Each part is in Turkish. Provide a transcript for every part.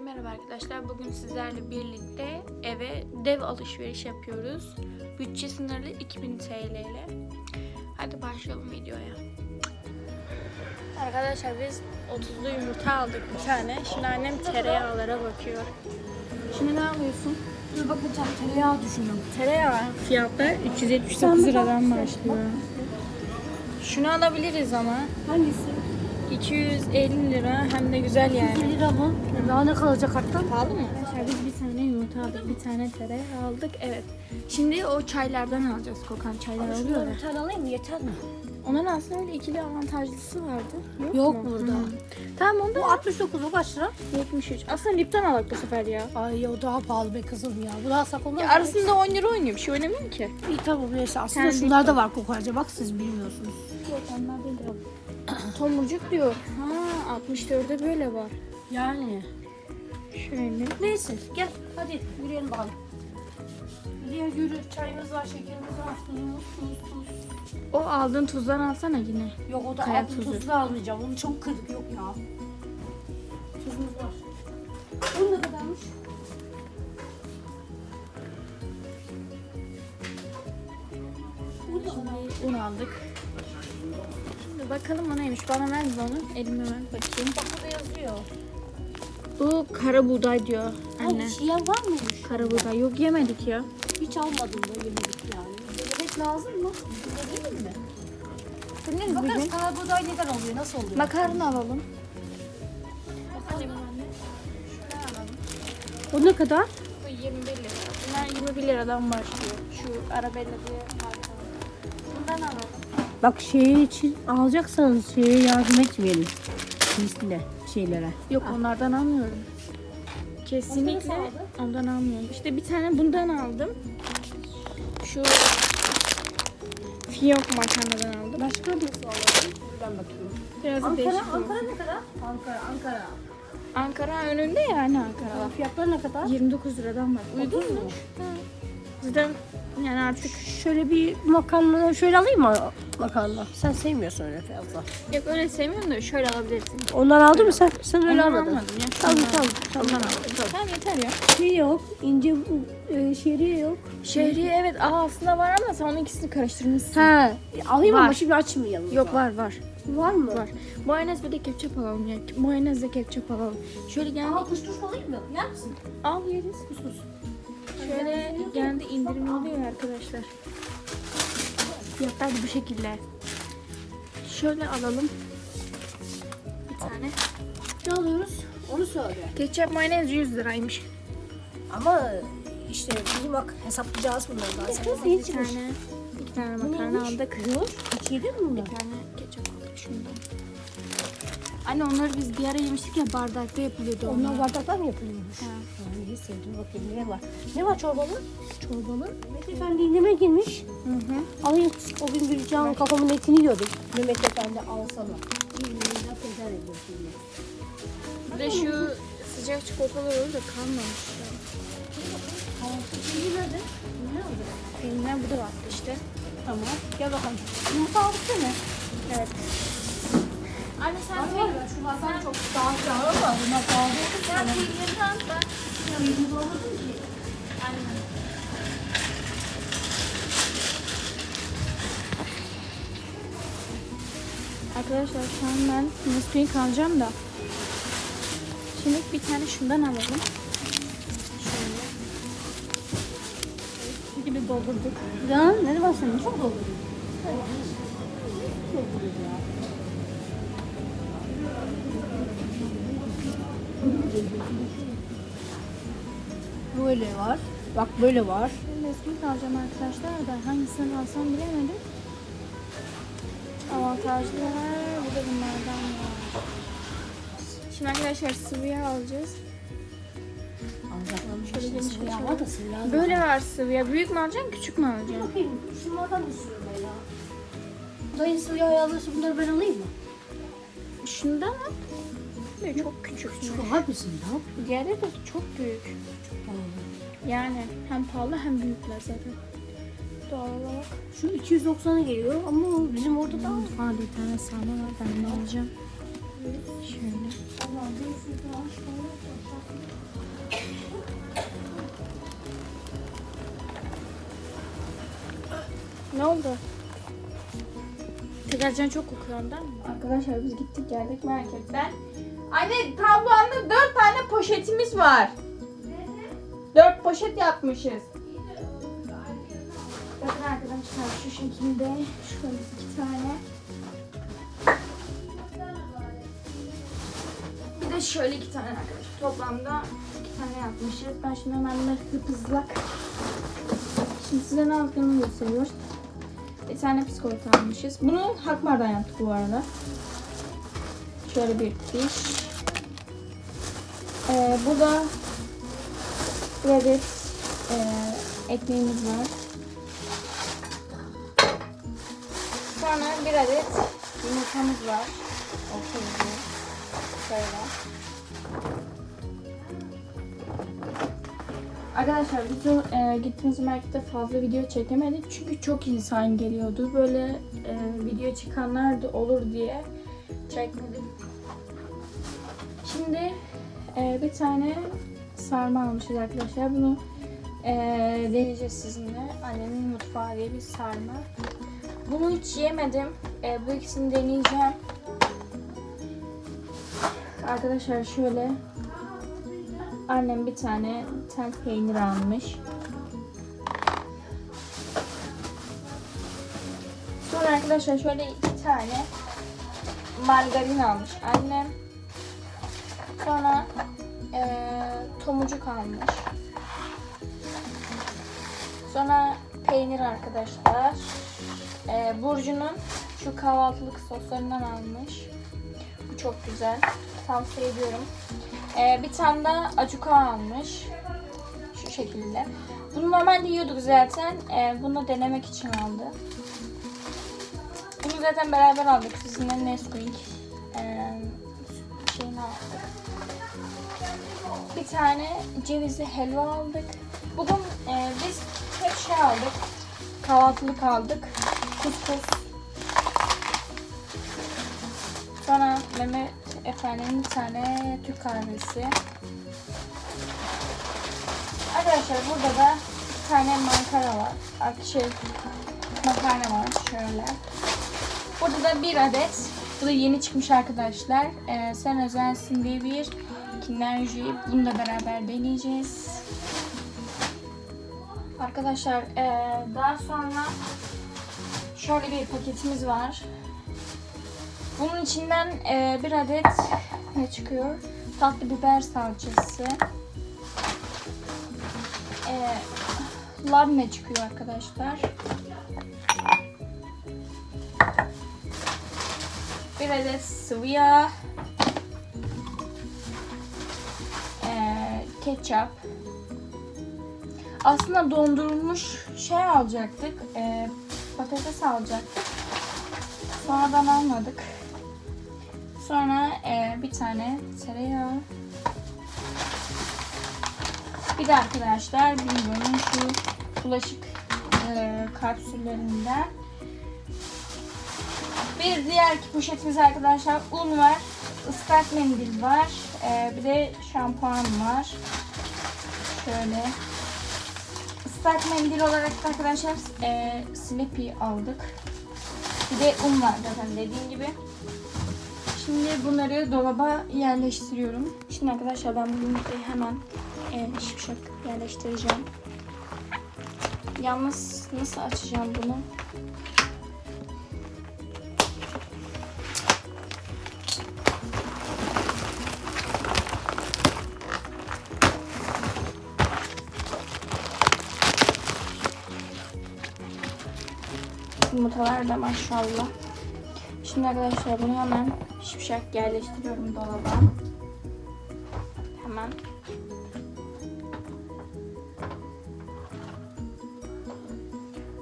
Herkese merhaba arkadaşlar. Bugün sizlerle birlikte eve dev alışveriş yapıyoruz. Bütçe sınırlı 2000 TL ile. Hadi başlayalım videoya. Arkadaşlar biz 30'lu yumurta aldık bir tane. Şimdi annem tereyağlara bakıyor. Şimdi ne alıyorsun? Dur bakacağım tereyağı düşünüyorum. Tereyağı fiyatı 379 liradan başlıyor. Şunu alabiliriz ama. Hangisi? 250 lira hem de güzel yani. 2 lira mı? Daha ne kalacak arttan? Pahalı mı? Arkadaşlar biz bir tane yumurta aldık, bir tane tereyağı aldık. Evet. Şimdi o çaylardan alacağız. Kokan çaylar oluyor ya. bir tane alayım mı? Yeter mi? Onun aslında öyle ikili avantajlısı vardı. Yok, Yok mu? burada. Hı. Tamam Bu onda 69 o kaç lira? 73. Aslında Lipton alak bu sefer ya. Ay o daha pahalı be kızım ya. Bu daha sak olmaz. ya arasında 10 lira oynuyor. Bir şey oynamıyor ki. İyi tamam neyse. Aslında Kendi şunlar da var kokoreçe. Bak siz bilmiyorsunuz. Yok onlar değil Tomurcuk diyor. Ha 64'de böyle var. Yani. Şöyle. Neyse gel hadi yürüyelim bakalım. Yürü yürü. Çayımız var, şekerimiz var. Tuzumuz, tuz, tuz. O aldığın tuzdan alsana yine. Yok o da Kaya altın tuzu. tuzlu almayacağım. Onu çok kırdık yok ya. Tuzumuz var. Bunun ne kadarmış? Burada un aldık. Bakalım o neymiş. Bana ver onu. Elime ver bakayım. Bak burada yazıyor. Bu kara buğday diyor anne. Ay şiyan var mıymış? Kara buğday. Yok yemedik ya. Hiç almadım da yemedik yani. Yemek lazım mı? Yemeyelim mi? Bakarız karabuğday neden oluyor? Nasıl oluyor? Makarna alalım. Bakalım. O ne kadar? Bu 21 lira. Bunlar 21 liradan başlıyor. Şu Arabella diye marka. Bundan alalım. Bak şey için alacaksanız şeye yardım etmeyelim. Listine şeylere. Yok onlardan almıyorum. Kesinlikle ondan almıyorum. İşte bir tane bundan aldım. Şu fiyok makarnadan aldım. Başka nasıl alalım? Buradan bakıyorum. Biraz Ankara, değişik. Ankara ne kadar? Ankara, Ankara. Ankara önünde yani Ankara. Fiyatları ne kadar? 29 liradan var. Uygun mu? Zaten yani artık Şöyle bir makarna şöyle alayım mı makarna? Sen sevmiyorsun öyle fazla. yok öyle sevmiyorum da şöyle alabilirsin. Ondan aldın mı sen? Sen öyle Ondan almadın. almadım ya. Tamam Ondan- tamam. tamam. Ondan aldım. Tamam yeter ya. Şey yok, ince e, şeriye yok. Şehriye evet aa, aslında var ama sen onun ikisini karıştırmışsın. Ha, alayım Var. ama şimdi açmayalım. Yok var var. Var mı? Var. Mayonez bir de ketçap alalım ya. Mayonezle ketçap alalım. Şöyle geldi. Aa, kuş alayım mı? Yer misin? Al yeriz. Kuş. Şöyle geldi indirim oluyor arkadaşlar. Fiyatlar bu şekilde. Şöyle alalım. Bir tane. Ne alıyoruz? Onu söyle. Ketçap mayonez 100 liraymış. Ama işte bizim bak hesaplayacağız bunları daha. Sen Bir tane. Bir tane makarna aldık. Yok. Hiç yedin mi bunları? Bir tane ketçap aldık şundan. Anne onları biz bir ara yemiştik ya bardakta yapılıyordu onlar. Onlar bardaklar mı yapılıyormuş? Ha. Ha, iyi sevdim bakayım ne var. Ne var çorbalı? Çorbalı. Mehmet Efendi ineme girmiş. Hı hı. Alayım. O gün can kafamın etini yiyordum. Mehmet Efendi alsana. Cimriyle peder. Bir de şu sıcak çikolatalar olur da kalmamış ya. Şimdi nerede? Ne aldı? Peynirler bu da vardı işte. Tamam. Gel bakalım. Yumurta aldık değil mi? Evet. Anne sen Var ya şunlardan çok daha kâr ama bunlar pahalı oldu. sen peynirleri al ben. Peynir bulamadım ki. Aynen. Arkadaşlar şu an ben Nesquik alacağım da. Şimdi bir tane şundan alalım. Şöyle. Gibi doldurduk. Ya ne var senin? Çok doldu. Böyle var. Bak böyle var. Ben Nesquik alacağım arkadaşlar da hangisini alsam bilemedim. Avantajlılar. Bu da bunlardan var. Şimdi arkadaşlar sıvı yağ alacağız. Şöyle geniş bir da Böyle var sıvı yağ. Büyük mü alacaksın küçük mü alacaksın? Bakayım şunlardan istiyorum ben ya. Dayı sıvı yağ alırsa bunları ben alayım mı? Şundan al. Böyle çok küçük. Var mısın ya? Diğerleri de çok büyük. Yani hem pahalı hem büyükler zaten. Doğal olarak. Şu 290'a geliyor ama bizim orada da Aa bir tane sarma var ben de alacağım. Şöyle. Ne oldu? Tekercan çok kokuyor ondan mı? Arkadaşlar biz gittik geldik marketten. Anne tabloğunda dört tane poşetimiz var. Dört poşet yapmışız. Bakın arkadaşlar şu şekilde şöyle iki tane. Bir de şöyle iki tane arkadaşlar. Toplamda iki tane yapmışız. Ben şimdi hemen bunları hıp hızlak. Şimdi size ne aldıklarımı gösteriyoruz. Bir tane psikolata almışız. Bunu Hakmar'dan yaptık bu arada. Şöyle bir diş. Ee, burada bir adet e, ekmeğimiz var. Sonra bir adet yumurtamız var. Orta yüzü. Şöyle. Arkadaşlar biz e, gittiğimiz markette fazla video çekemedik çünkü çok insan geliyordu. Böyle e, video çıkanlar da olur diye çekmedim. Şimdi e, bir tane sarma almışız arkadaşlar. Bunu e, deneyeceğiz sizinle. Annemin mutfağı diye bir sarma. Bunu hiç yemedim. E, bu ikisini deneyeceğim. Arkadaşlar şöyle Annem bir tane tel peynir almış. Sonra arkadaşlar şöyle iki tane margarin almış annem. Sonra tomucuk almış. Sonra peynir arkadaşlar. Eee Burcu'nun şu kahvaltılık soslarından almış. Bu çok güzel. Tavsiye ediyorum. Ee, bir tane de acuka almış. Şu şekilde. Bunu normalde yiyorduk zaten. Ee, bunu denemek için aldı. Bunu zaten beraber aldık. Sizinle Nesquik Bir tane cevizli helva aldık. Bugün ee, biz hep şey aldık. Kahvaltılık aldık. Kuskus. Sonra Mehmet Efendi'nin bir tane Türk kahvesi. Arkadaşlar burada da bir tane mankara var. Ar- Şey, makarna var şöyle. Burada da bir adet, bu da yeni çıkmış arkadaşlar. Ee, Sen Özelsin diye bir Kinerji. Bunu da beraber deneyeceğiz. Arkadaşlar ee, daha sonra şöyle bir paketimiz var. Bunun içinden e, bir adet ne çıkıyor? Tatlı biber salçası. E, labne çıkıyor arkadaşlar. Bir adet sıvı ketçap. Aslında dondurulmuş şey alacaktık. E, patates alacaktık. Sonradan almadık. Sonra e, bir tane tereyağı. Bir de arkadaşlar Bingo'nun şu bulaşık e, kapsüllerinden. Bir diğer poşetimiz arkadaşlar un var. ıslak mendil var. E, bir de şampuan var. Şöyle. Islak mendil olarak da arkadaşlar e, Sleepy aldık. Bir de un var zaten dediğim gibi. Şimdi bunları dolaba yerleştiriyorum. Şimdi arkadaşlar ben bu yumurtayı hemen e, şıpşak yerleştireceğim. Yalnız nasıl açacağım bunu? Yumurtalar da maşallah. Şimdi arkadaşlar bunu hemen şipşak yerleştiriyorum dolaba. Hemen.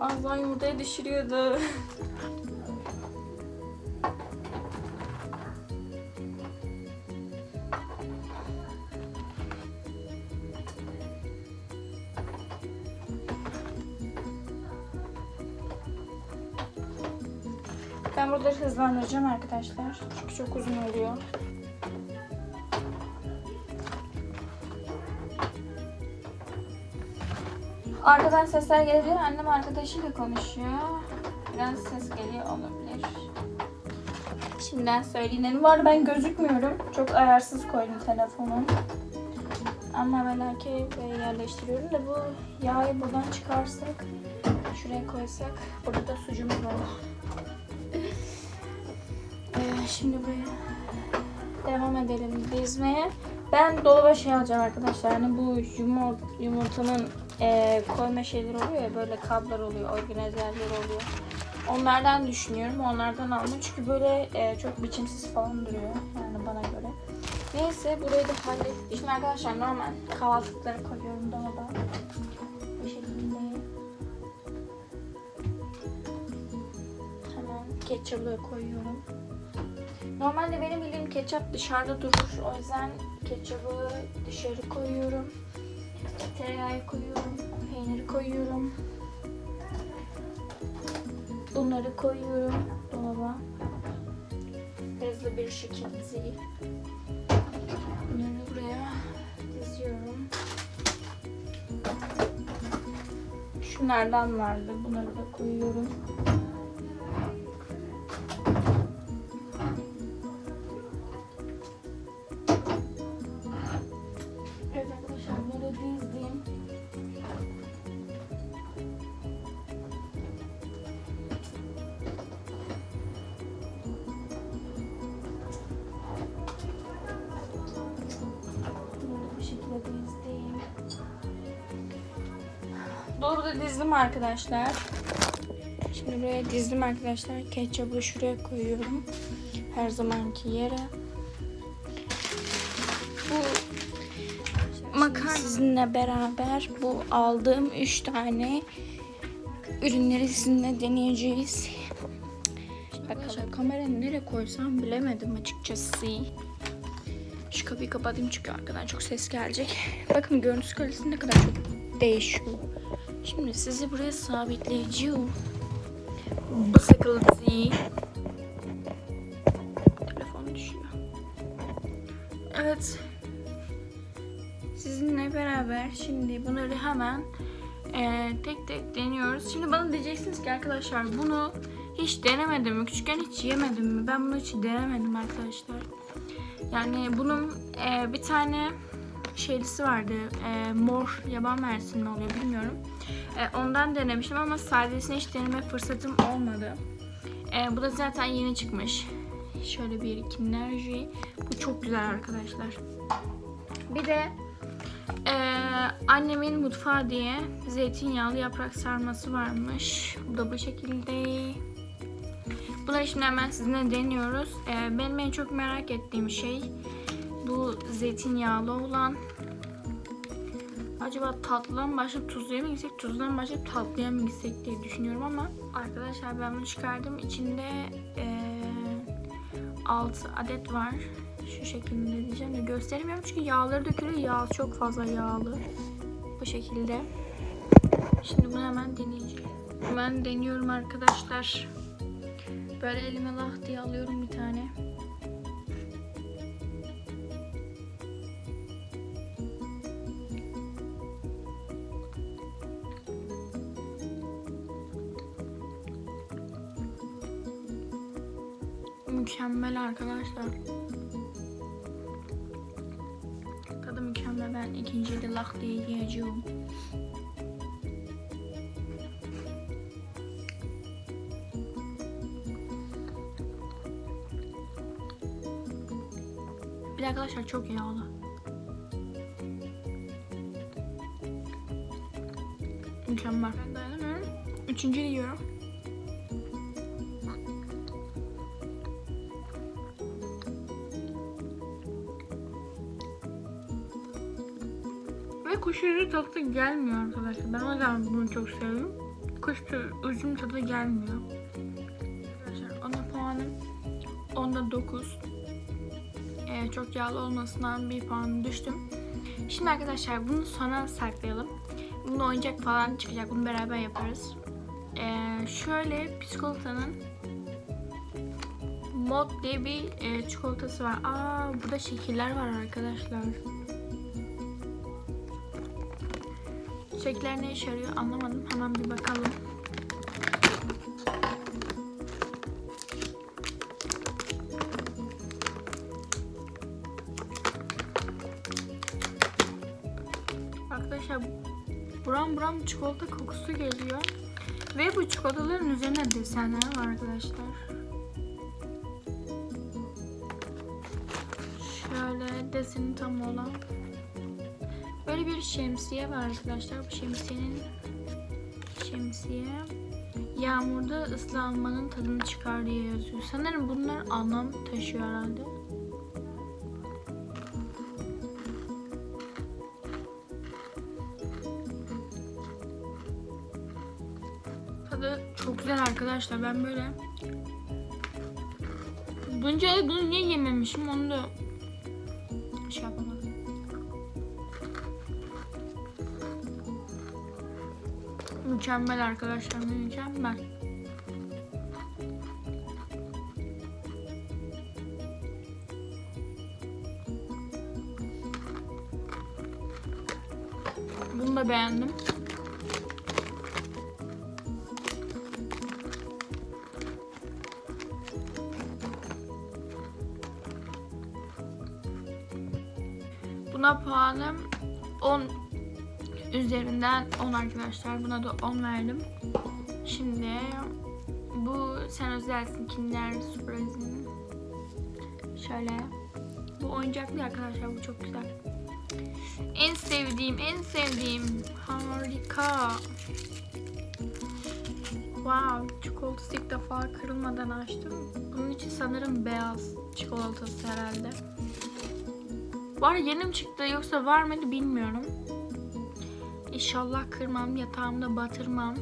Azdan yumurtayı düşürüyordu. hızlandıracağım arkadaşlar. Çünkü çok uzun oluyor. Arkadan sesler gelebilir. Annem arkadaşıyla konuşuyor. Biraz ses geliyor olabilir. Şimdiden söyleyeyim. Bu arada ben gözükmüyorum. Çok ayarsız koydum telefonu. Ama ben erkeğe yerleştiriyorum da bu yağı buradan çıkarsak, şuraya koysak, burada da sucuğumuz var. Şimdi buraya devam edelim dizmeye. Ben dolaba şey alacağım arkadaşlar. Hani bu yumurt, yumurtanın e, koyma şeyleri oluyor ya böyle kablar oluyor, organizerler oluyor. Onlardan düşünüyorum. Onlardan alma. Çünkü böyle e, çok biçimsiz falan duruyor. Yani bana göre. Neyse burayı da hallettik. Şimdi arkadaşlar normal kahvaltılıkları koyuyorum dolaba. Bu şekilde. Hemen ketçapı koyuyorum. Normalde benim bildiğim ketçap dışarıda durur. O yüzden ketçapı dışarı koyuyorum. Tereyağı koyuyorum. Peyniri koyuyorum. Bunları koyuyorum dolaba. Hızlı bir şekilde. Bunları buraya diziyorum. Şunlardan vardı. Bunları da koyuyorum. Arkadaşlar. Şimdi buraya dizdim arkadaşlar. Ketçabı şuraya koyuyorum. Her zamanki yere. Bu makarna sizinle beraber bu aldığım 3 tane ürünleri sizinle deneyeceğiz. Arkadaşlar kamerayı nereye koysam bilemedim açıkçası. Şu kapıyı kapatayım çünkü arkadan çok ses gelecek. Bakın görüntüsü kalitesi ne kadar çok değişiyor. Şimdi sizi buraya sabitleyeceğim. Sıkıldı. Telefon düşüyor. Evet. Sizinle beraber şimdi bunları hemen eee, tek tek deniyoruz. Şimdi bana diyeceksiniz ki arkadaşlar bunu hiç denemedim mi? Küçükken hiç yemedim mi? Ben bunu hiç denemedim arkadaşlar. Yani bunun eee, bir tane şeylisi vardı. Eee, mor yaban mersini oluyor bilmiyorum. Eee, ondan denemiştim ama sadesini hiç deneme fırsatım olmadı. Eee, bu da zaten yeni çıkmış. Şöyle bir kinerji. Bu çok güzel arkadaşlar. Bir de eee, annemin mutfağı diye zeytinyağlı yaprak sarması varmış. Bu da bu şekilde. Bunları şimdi hemen sizinle deniyoruz. Eee, benim en çok merak ettiğim şey bu zeytinyağlı olan. Acaba tatlıdan başlayıp tuzluya mı gitsek, tuzludan başlayıp tatlıya mı gitsek diye düşünüyorum ama arkadaşlar ben bunu çıkardım. İçinde eee 6 adet var. Şu şekilde diyeceğim de gösteremiyorum çünkü yağları dökülüyor. Yağ çok fazla yağlı. Bu şekilde. Şimdi bunu hemen deneyeceğim. Hemen deniyorum arkadaşlar. Böyle elime lah diye alıyorum bir tane. Mükemmel arkadaşlar. Tadı mükemmel. Ben ikinci de lak diye yiyeceğim. Bir arkadaşlar çok yağlı. Mükemmel. Ben dayanamıyorum. Üçüncü yiyorum. Ve kuş üzümü tadı gelmiyor arkadaşlar. Ben o yüzden bunu çok seviyorum. Kuş üzümü tadı gelmiyor. Arkadaşlar ona puanım onda 9. Ee, çok yağlı olmasından bir puan düştüm. Şimdi arkadaşlar bunu sona saklayalım. Bunda oyuncak falan çıkacak. Bunu beraber yaparız. Ee, şöyle psikolatanın Mod diye bir e, çikolatası var. Aa burada şekiller var arkadaşlar. Şekiller ne işe yarıyor anlamadım. Hemen bir bakalım. Arkadaşlar buram buram çikolata kokusu geliyor. Ve bu çikolataların üzerine desenler var arkadaşlar. Şöyle deseni tam olan. Bir şemsiye var arkadaşlar. Bu şemsiyenin şemsiye yağmurda ıslanmanın tadını çıkar diye yazıyor. Sanırım bunlar anlam taşıyor herhalde. Tadı çok güzel arkadaşlar. Ben böyle Bunca bunu niye yememişim onu da Mükemmel arkadaşlar mükemmel. Bunu da beğendim. Buna puanım 10 üzerinden 10 arkadaşlar. Buna da 10 verdim. Şimdi bu sen özelsin Kinder Surprise'in. Şöyle. Bu oyuncaklı arkadaşlar. Bu çok güzel. En sevdiğim, en sevdiğim. Harika. Wow, çikolatası ilk defa kırılmadan açtım. Bunun için sanırım beyaz çikolatası herhalde. Var yeni mi çıktı yoksa var mıydı bilmiyorum. İnşallah kırmam, yatağımda batırmam.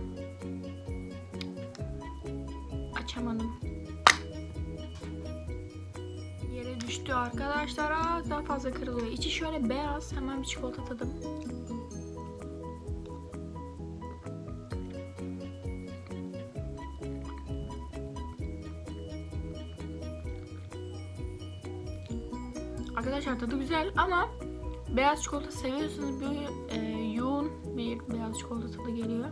Açamadım. Yere düştü arkadaşlar. Aa, daha fazla kırılıyor. İçi şöyle beyaz. Hemen bir çikolata tadım. Arkadaşlar tadı güzel ama beyaz çikolata seviyorsanız böyle e, bir beyaz çikolata tadı geliyor.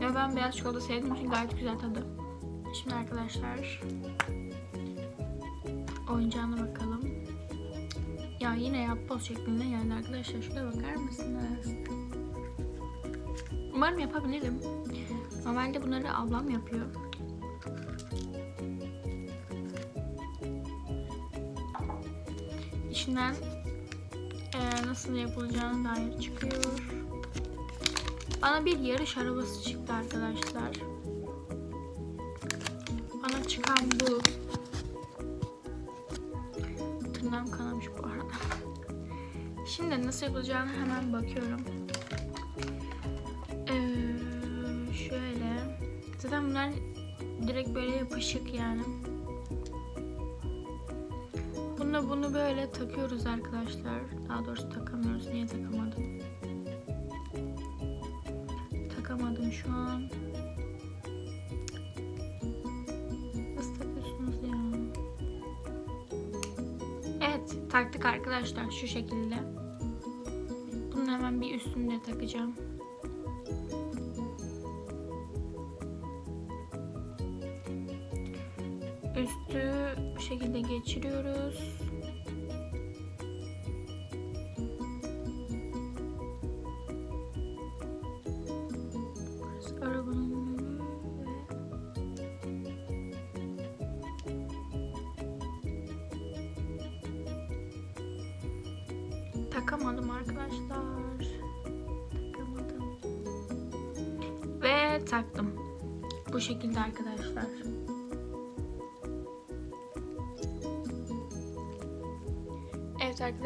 Ve ben beyaz çikolata sevdiğim için gayet güzel tadı. Şimdi arkadaşlar oyuncağına bakalım. Ya yine yapboz şeklinde yani arkadaşlar şuraya bakar mısınız? Umarım yapabilirim. Normalde bunları ablam yapıyor. içinden eee, nasıl yapılacağını dair çıkıyor. Bana bir yarış arabası çıktı arkadaşlar. Bana çıkan bu. Tırnağım kanamış bu arada. Şimdi nasıl yapılacağını hemen bakıyorum. Ee, şöyle. Zaten bunlar direkt böyle yapışık yani. Bunu bunu böyle takıyoruz arkadaşlar. Daha doğrusu takamıyoruz. Niye takamadım? Takamadım şu an. Nasıl takıyorsunuz ya? Evet taktık arkadaşlar şu şekilde. Bunu hemen bir üstüne takacağım. Üstü bu şekilde geçiriyoruz.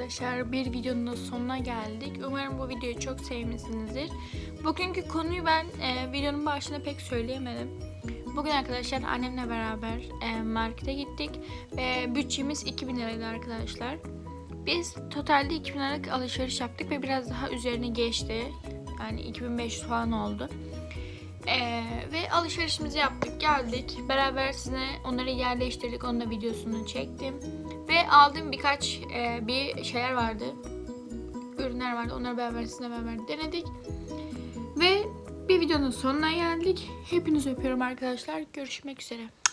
Arkadaşlar bir videonun sonuna geldik. Umarım bu videoyu çok sevmişsinizdir. Bugünkü konuyu ben e, videonun başında pek söyleyemedim. Bugün arkadaşlar annemle beraber e, markete gittik ve bütçemiz 2000 liraydı arkadaşlar. Biz totalde 2000 liralık alışveriş yaptık ve biraz daha üzerine geçti. Yani 2500 falan oldu. Ee, ve alışverişimizi yaptık, geldik. Beraber size onları yerleştirdik, onun da videosunu çektim. Ve aldığım birkaç e, bir şeyler vardı. Ürünler vardı, onları beraber sizinle beraber denedik. Ve bir videonun sonuna geldik. Hepinizi öpüyorum arkadaşlar. Görüşmek üzere.